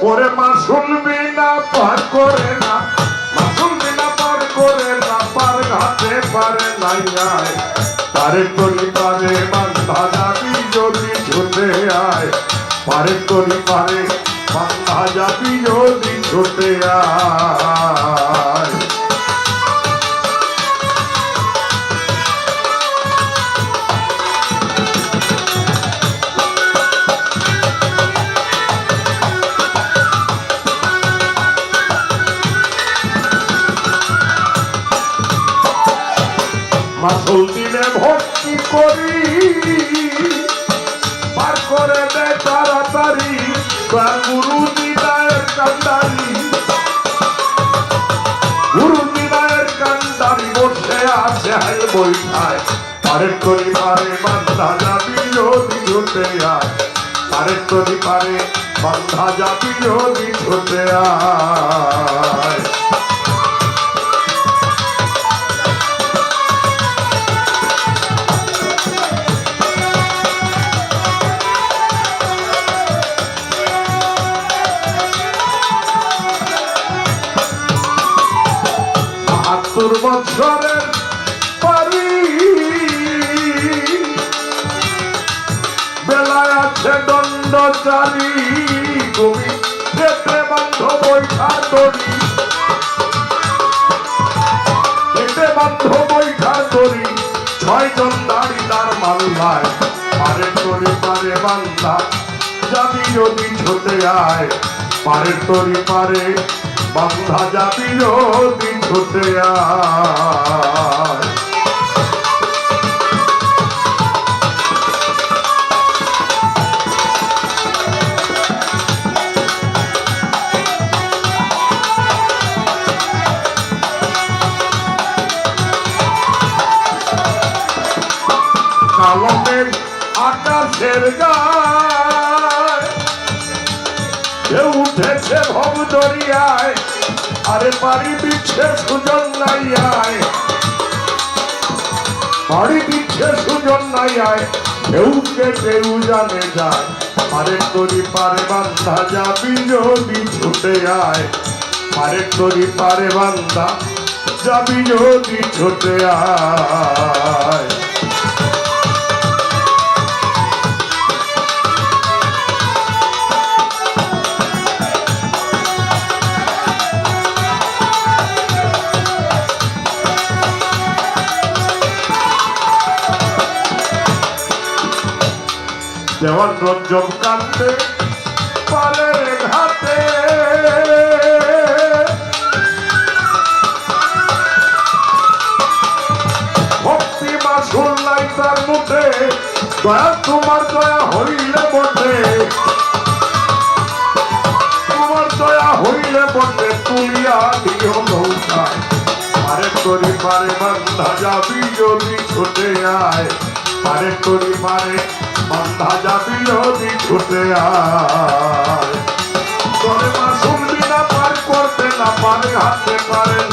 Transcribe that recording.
ওরে মা শুনবি না, পার করে না। মা শুনবি না, পার করে না, পার ঘাটে, পারে নাই আয় পারে তরি পারে বান্ধা যাবি যদি ছুটে আয়। পারে তরি পারে বান্ধা যাবি যদি ছুটে আয়। মাসুল দিনে ভক্তি করি। পার করে দে তাড়াতাড়ি গুরু দিদায়ের কান্দারি গুরু দিদায়ের কান্দারি বসে আছে হাই বৈঠায়। পারে করি পারে বান্ধা যাবি যদি ছুটে আয়। পারে করি পারে বান্ধা যাবি যদি ছুটে আয়। বাহাত্তর বছরের পারি। বেলায় আছে দণ্ড চারি তুমি যেতে বাধ্য বৈঠা তরি। যেতে বাধ্য বৈঠা তরি, ছয়জন দাড়ি তার মাল্লায়, পারে তরি, পারে বান্ধা যাবি যদি ছোটে আয়, পারে তরি, পারে বান্ধা যাবি যদি ছোটে কালমের আকাশের গায় দরিয়ায় আরে পারি দিচ্ছে সুজন নাই আয় পারি দিচ্ছে সুজন নাই আয় কেউ কে কেউ জানে যায়। পারে তরি পারে বান্ধা যাবি যদি ছুটে আয়। ছুটে আয়। দেওয়ান রঞ্জন কান্দে পালের ঘাটে। ভক্তি মাসুল নাই তার মুখে, দয়া তোমার দয়া হইলে বটে। তোমার দয়া হইলে বটে, তুলিয়া দিও নৌকায় পারে করি, পারে বান্ধা যাবি যদি ছুটে আয়। পারে করি, পারে বান্ধা যাবি যদি ছুটে আয়। তোর মা শুনবি না, পার করতে না, পারে হাতে পারে।